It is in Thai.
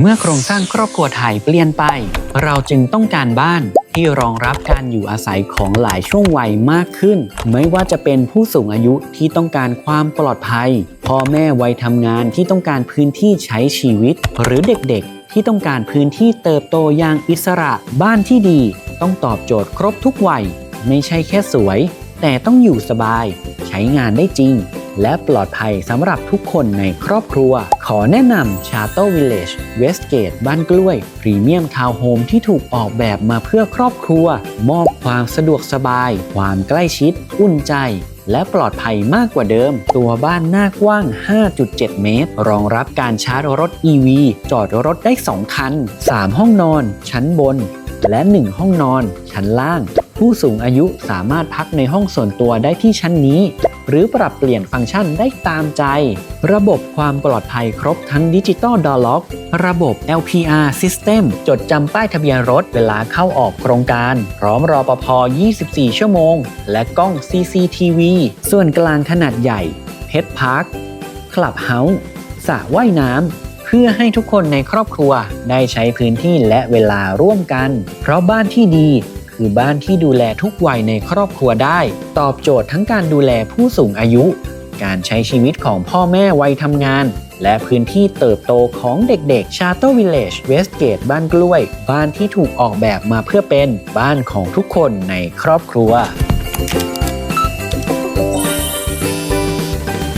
เมื่อโครงสร้างครอบครัวไทยเปลี่ยนไป เราจึงต้องการบ้านที่รองรับการอยู่อาศัยของหลายช่วงวัยมากขึ้น ไม่ว่าจะเป็นผู้สูงอายุที่ต้องการความปลอดภัย พ่อแม่วัยทำงานที่ต้องการพื้นที่ใช้ชีวิต หรือเด็กๆ ที่ต้องการพื้นที่เติบโตอย่างอิสระบ้านที่ดี ต้องตอบโจทย์ครบทุกวัย ไม่ใช่แค่สวย แต่ต้องอยู่สบาย ใช้งานได้จริง และปลอดภัยสำหรับทุกคนในครอบครัว ขอแนะนำ Chateau Village Westgate บ้านกล้วยพรีเมียมทาวน์โฮมที่ถูกออกแบบมาเพื่อครอบครัว มอบความสะดวกสบาย ความใกล้ชิด อุ่นใจและปลอดภัยมากกว่าเดิม ตัวบ้านหน้ากว้าง 5.7 เมตร รองรับการชาร์จรถ EV จอดรถได้ 2 คัน 3 ห้องนอน ชั้นบน และ 1 ห้องนอน ชั้นล่าง ผู้สูงอายุสามารถพักในห้องส่วนตัวได้ที่ชั้นนี้ หรือปรับเปลี่ยนฟังก์ชันได้ตามใจ ระบบความปลอดภัยครบทั้งดิจิตอลดอล็อก ระบบ LPR System จดจำป้ายทะเบียนรถเวลาเข้าออกโครงการ พร้อมรอปภ 24 ชั่วโมง และกล้อง CCTV ส่วนกลางขนาดใหญ่ เพชรพาร์คคลับเฮาส์สระว่ายน้ำเพื่อให้ทุกคนในครอบครัวได้ใช้พื้นที่และเวลาร่วมกัน เพราะบ้านที่ดี คือบ้านที่ดูแลทุกวัยในครอบครัวได้ ตอบโจทย์ทั้งการดูแลผู้สูงอายุ การใช้ชีวิตของพ่อแม่วัยทำงาน และพื้นที่เติบโตของเด็กๆ Chateau Village Westgate บ้านกล้วย บ้านที่ถูกออกแบบมาเพื่อเป็นบ้านของทุกคนในครอบครัว